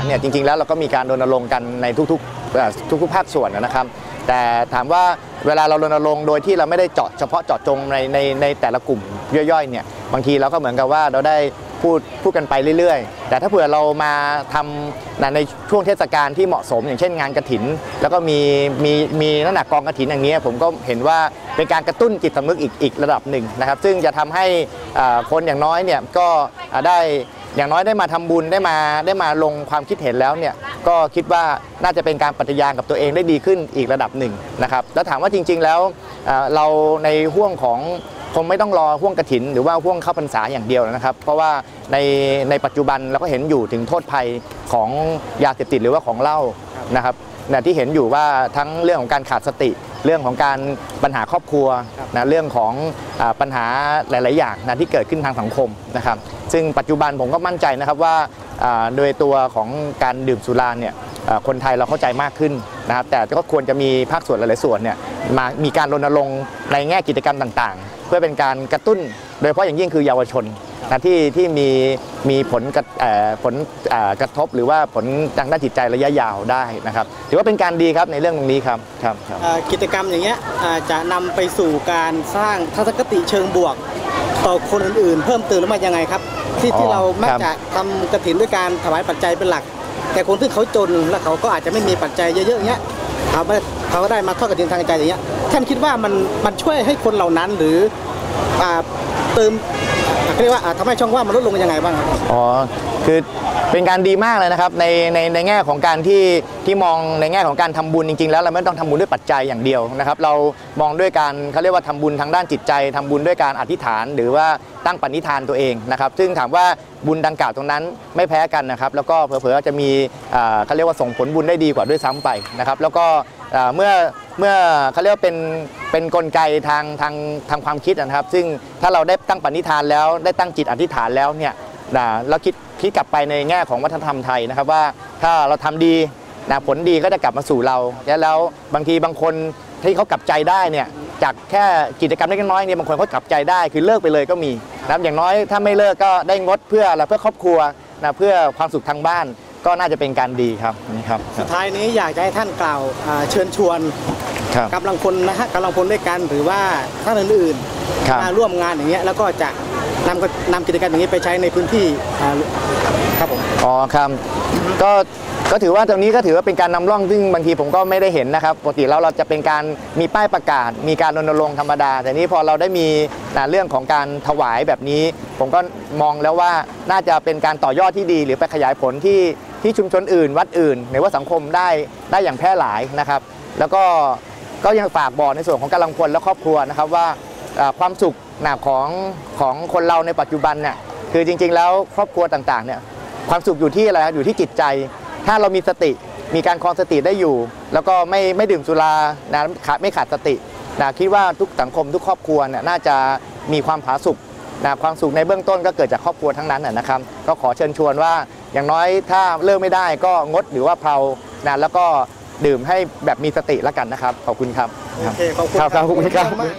ารเนี่ยจริงๆแล้วเราก็มีการรณรงค์กันในทุกๆทุกๆภาคส่วนนะครับ แต่ถามว่าเวลาเรารณรงค์โดยที่เราไม่ได้เจาะเฉพาะเจาะจงในในในแต่ละกลุ่มย่อยๆเนี่ยบางทีเราก็เหมือนกับว่าเราได้พูดพูดกันไปเรื่อยๆ แต่ถ้าเผื่อเรามาทำนในช่วงเทศกาลที่เหมาะสม อย่างเช่นงานกระถิน แล้วก็มีมีมีน้ำหนักกองกระถินอย่างนี้ผมก็เห็นว่าเป็นการกระตุ้นจิตสำนึกอีกอีกระดับหนึ่งนะครับ ซึ่งจะทำให้คนอย่างน้อยเนี่ยก็ได้ อย่างน้อยได้มาทำบุญได้มาได้มาลงความคิดเห็นแล้วเนี่ยก็คิดว่าน่าจะเป็นการปฏิญาณกับตัวเองได้ดีขึ้นอีกระดับหนึ่งนะครับแล้วถามว่าจริง ๆ แล้วเราในห่วงของคงไม่ต้องรอห่วงกระถิน หรือว่าห่วงเข้าพรรษาอย่างเดียวนะครับ เพราะว่าในในปัจจุบันเราก็เห็นอยู่ถึงโทษภัยของยาเสพติดหรือว่าของเหล้านะครับที่เห็นอยู่ว่าทั้งเรื่องของการขาดสติ เรื่องของการปัญหาครอบครัวนะเรื่องของอาปัญหาหลาย ๆ อย่างนะที่เกิดขึ้นทางสังคมนะครับ ซึ่งปัจจุบันผมก็มั่นใจนะครับว่าอ่าโดยตัวของการดื่มสุราเนี่ยอ่าคนไทยเราเข้าใจมากขึ้นนะครับ แต่ก็ควรจะมีภาคส่วนหลาย ๆ ส่วนเนี่ยมามีการรณรงค์ในแง่กิจกรรมต่าง ๆ เพื่อเป็นการกระตุ้น โดยเฉพาะอย่างยิ่งคือเยาวชน นะที่ที่มีมีผลกระเอ่อผลเอ่อกระทบหรือว่าผลทางด้านจิตใจระยะยาวได้นะครับถือว่าเป็นการดีครับในเรื่องตรงนี้ครับครับครับอ่ากิจกรรมอย่างเงี้ยอ่าจะนำไปสู่การสร้างทัศนคติเชิงบวก ต่อคนอื่นๆ เพิ่มเติมหรือไม่ยังไงครับที่อ๋อที่เรามักครับจะทำกระถินด้วยการถวายปัจจัยเป็นหลัก แต่คนที่เขาจนแล้วเขาก็อาจจะไม่มีปัจจัยเยอะๆอย่างเงี้ยเขาไม่เขาก็ได้มาทอดกระถินทางใจอย่างเงี้ยท่านคิดว่ามันมันช่วยให้คนเหล่านั้นหรืออ่าเติมอ่า เรียกว่าทำให้ช่องว่างมันลดลงยังไงบ้างครับอ๋อคือเป็นการดีมากเลยนะครับในในในแง่ของการที่ที่มองในแง่ของการทำบุญจริงๆ แล้วเราไม่ต้องทำบุญด้วยปัจจัยอย่างเดียวนะครับ เรามองด้วยการเขาเรียกว่าทำบุญทางด้านจิตใจทำบุญด้วยการอธิษฐาน หรือว่าตั้งปณิธานตัวเองนะครับซึ่งถามว่าบุญดังกล่าวตรงนั้นไม่แพ้กันนะครับแล้วก็เผลอๆจะมีเขาเรียกว่าส่งผลบุญได้ดีกว่าด้วยซ้ำไปนะครับแล้วก็เมื่อเมื่อเขาเรียกว่าเป็น เป็นกลไกทางทางทางความคิดนะครับ ซึ่งถ้าเราได้ตั้งปณิธานแล้วได้ตั้งจิตอธิษฐานแล้วเนี่ยนะเราคิดคิดกลับไปในแง่ของวัฒนธรรมไทยนะครับว่าถ้าเราทำดีนะผลดีก็จะกลับมาสู่เรา แล้วลวบางทีบางคนที่เขากลับใจได้เนี่ยจากแค่กิจกรรมเล็กน้อยเนี่ยบางคนเขากลับใจได้คือเลิกไปเลยก็มีนะอย่างน้อยถ้าไม่เลิกก็ได้งดเพื่ออะไรเพื่อครอบครัวนะเพื่อความสุขทางบ้าน ก็น่าจะเป็นการดีครับนี่ครับคสุรับดท้ายนี้อยากจะให้ท่านกล่าวอ่าเชิญชวนครับกำลังพลนะฮะกำลังพลด้วยกันหรือว่าท่านอื่นครับๆมาร่วมงานอย่างเงี้ยแล้วก็จะนำก็นำกิจกรรมอย่างนี้ไปใช้ในพื้นที่อ่าครับผมอ๋อครับก็ก็ถือว่าตรงนี้ก็ถือว่าเป็นการนำร่องซึ่งบางทีผมก็ไม่ได้เห็นนะครับปกติแล้วเราจะเป็นการมีป้ายประกาศ มีการรณรงค์ธรรมดา แต่นี้พอเราได้มีนะเรื่องของการถวายแบบนี้ ผมก็มองแล้วว่าน่าจะเป็นการต่อยอดที่ดี หรือไปขยายผลที่ ที่ชุมชนอื่น วัดอื่นในว่าสังคมได้ได้อย่างแพร่หลายนะครับ แล้วก็ก็ยังฝากบอกในส่วนของกำลังพลและครอบครัวนะครับว่าความสุขนะของของคนเราในปัจจุบันเนี่ยคือจริงๆ แล้วครอบครัวต่างๆเนี่ยความสุขอยู่ที่อะไรครับอยู่ที่จิตใจ ถ้าเรามีสติมีการคลองสติได้อยู่ แล้วก็ไม่ไม่ดื่มสุรานะขาไม่ขาดสตินะคิดว่าทุกสังคมทุกครอบครัวเนี่ยน่าจะมีความผาสุกนะความสุขในเบื้องต้นก็เกิดจากครอบครัวทั้งนั้นนะครับ ก็ขอเชิญชวนว่า อย่างน้อยถ้าเลิกไม่ได้ก็งดหรือว่าเพลานะแล้วก็ดื่มให้แบบมีสติแล้วกันนะครับ ขอบคุณครับโอเคขอบคุณครับครับขอบคุณครับมาก